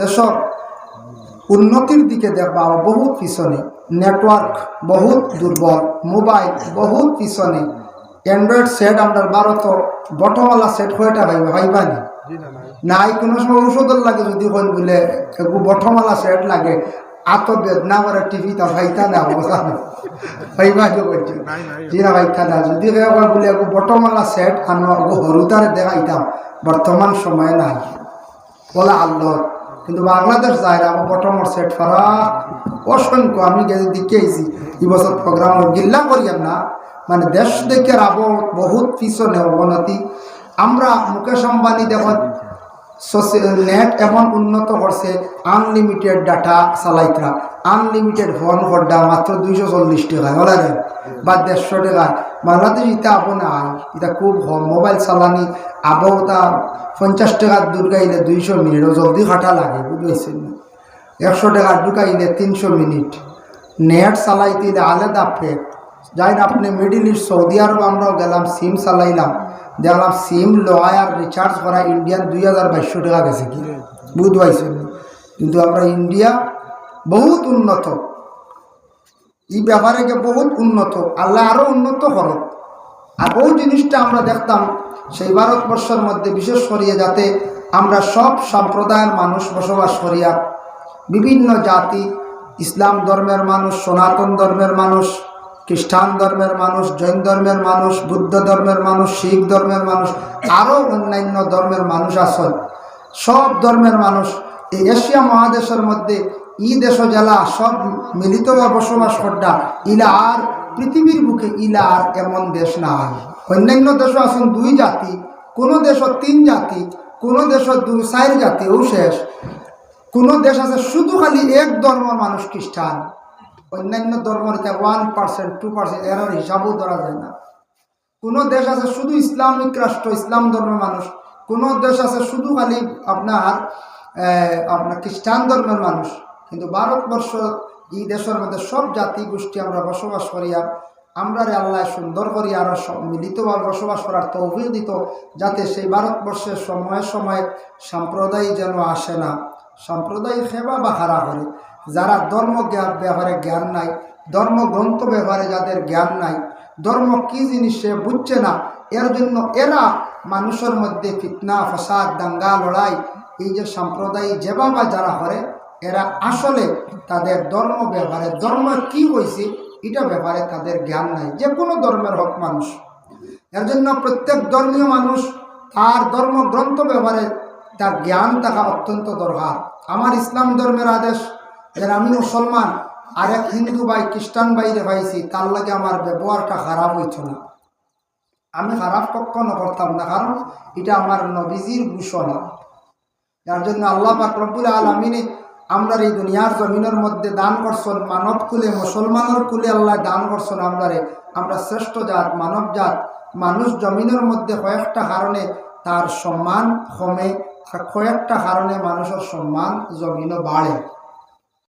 দেশর উন্নতির দিকে দেখবা বহুত পিছনে। নেটওয়ার্ক বহুত দুর্বল মোবাইল বহুত পিছনে। অ্যান্ড্রয়েড সেট আমরা ভারত বটমওয়ালা সেট হয়েটা ভাইবা ভাইবানি নাই? কোনো সময় ঔষধের লাগে যদি হন বলে বটমওয়ালা সেট লাগে আত বেদনা করে টিভি তা ভাইতা না অবস্থা ভাইবা যে করছে জিরা ভাইতা না যদি বলে বটমওয়ালা সেট আনো হরুতারে দেখাইতাম বর্তমান সময় নাই। বলা আল্লাহ। কিন্তু বাংলাদেশ যায় না, আমার বটমর সেট ফারা অসংখ্য, আমি আইছি এই বছর প্রোগ্রাম গিল্লা করিয়াম না। মানে দেশ দেখে আব বহুত পিছনে অবনতি। আমরা মুকেশ আম্বানি দেখুন নেট এমন উন্নত করছে আনলিমিটেড ডাটা চালাইতরা। আনলিমিটেড ফোন করডা মাত্র দুইশো চল্লিশ টাকা বলা বা দেড়শো টাকা বাংলাদেশ ইটা আবো না এটা খুব মোবাইল চালানি আবও তা পঞ্চাশ টাকার দুর্গাইলে দুইশো মিনিট, জলদি খাটা লাগে বুঝেছেন একশো টাকার ঢুকাইলে তিনশো মিনিট। নেট চালাইতে আলাদা ফেক। যাই না আপনি মিডিল ইস্ট সৌদি আরব আমরাও গেলাম সিম চালাইলাম। দেখলাম সিম লয় আর রিচার্জ করা ইন্ডিয়ান দুই হাজার বাইশশো টাকা গেছে কি? বুধ পাইছেন? কিন্তু আমরা ইন্ডিয়া বহুত উন্নত। এই ব্যাপারে গিয়ে বহুত উন্নত, আল্লাহ আরও উন্নত করো আর ওই জিনিসটা আমরা দেখতাম, সেই ভারতবর্ষের মধ্যে বিশেষ করিয়া যাতে আমরা সব সম্প্রদায়ের মানুষ বসবাস করিয়া বিভিন্ন জাতি, ইসলাম ধর্মের মানুষ, সনাতন ধর্মের মানুষ, খ্রিস্টান ধর্মের মানুষ, জৈন ধর্মের মানুষ, বুদ্ধ ধর্মের মানুষ, শিখ ধর্মের মানুষ আরও অন্যান্য ধর্মের মানুষ আসল সব ধর্মের মানুষ এই এশিয়া মহাদেশের মধ্যে ই দেশ জেলা সব মিলিতভাবে বসবাস করটা ইলা আর পৃথিবীর বুকে ইলা আর এমন দেশ নাই। অন্যান্য দেশও আছেন দুই জাতি, কোনো দেশও তিন জাতি, কোনো দেশও দুই চার জাতিও শেষ। কোনো দেশ আছে শুধু খালি এক ধর্মের মানুষ খ্রিস্টান। অন্যান্য ধর্মের ওয়ান পার্সেন্ট টু পার্সেন্ট এর হিসাবও ধরা যায় না। কোনো দেশ আছে শুধু ইসলামিক রাষ্ট্র, ইসলাম ধর্মের মানুষ। কোনো দেশ আছে শুধু খালি আপনার আপনার খ্রিস্টান ধর্মের মানুষ। কিন্তু ভারতবর্ষ, এই দেশের মধ্যে সব জাতি গোষ্ঠী আমরা বসবাস করি আর আমরা রে আল্লাহ সুন্দর করি আর মিলিতভাবে বসবাস করার তৌফিক দিত যাতে সেই ভারতবর্ষের সময়ে সময়ে সম্প্রদায় যেন আসে না। সম্প্রদায় সেবা বা হারা করে। যারা ধর্ম জ্ঞান ব্যবহারে জ্ঞান নাই ধর্মগ্রন্থ ব্যবহারে যাদের জ্ঞান নাই, ধর্ম কি জিনিস সে বুঝছে না, এর জন্য এরা মানুষের মধ্যে ফিতনা, ফসাদ, দাঙ্গা, লড়াই এই যে সম্প্রদায় যেভাবে যারা করে, এরা আসলে তাদের ধর্ম ব্যবহারে ধর্ম কি হয়েছে এটা ব্যাপারে তাদের জ্ঞান নাই। যে কোনো ধর্মের হক মানুষ। এর জন্য প্রত্যেক ধর্মীয় মানুষ তার ধর্মগ্রন্থ ব্যবহারে তার জ্ঞান থাকা অত্যন্ত দরকার। আমার ইসলাম ধর্মের আদেশ যে আমি মুসলমান আর এক হিন্দু ভাই, খ্রিস্টান বাইরে পাইছি, তার লাগে আমার ব্যবহারটা খারাপ হইত না। আমি খারাপ কখনো করতাম না, কারণ এটা আমার নবীজির ঘোষণা। যার জন্য আল্লাহ পাক রব্বুল আলমিনে আমরা এই দুনিয়ার জমিনের মধ্যে দান করছেন, মানব কুলে, মুসলমানের কুলে আল্লাহ দান করছেন আমরারে আমরা শ্রেষ্ঠ জাত, মানব জাত, মানুষ জমিনের মধ্যে কয়েকটা কারণে তার সম্মান কমে আর কয়েকটা কারণে মানুষের সম্মান জমিনও বাড়ে।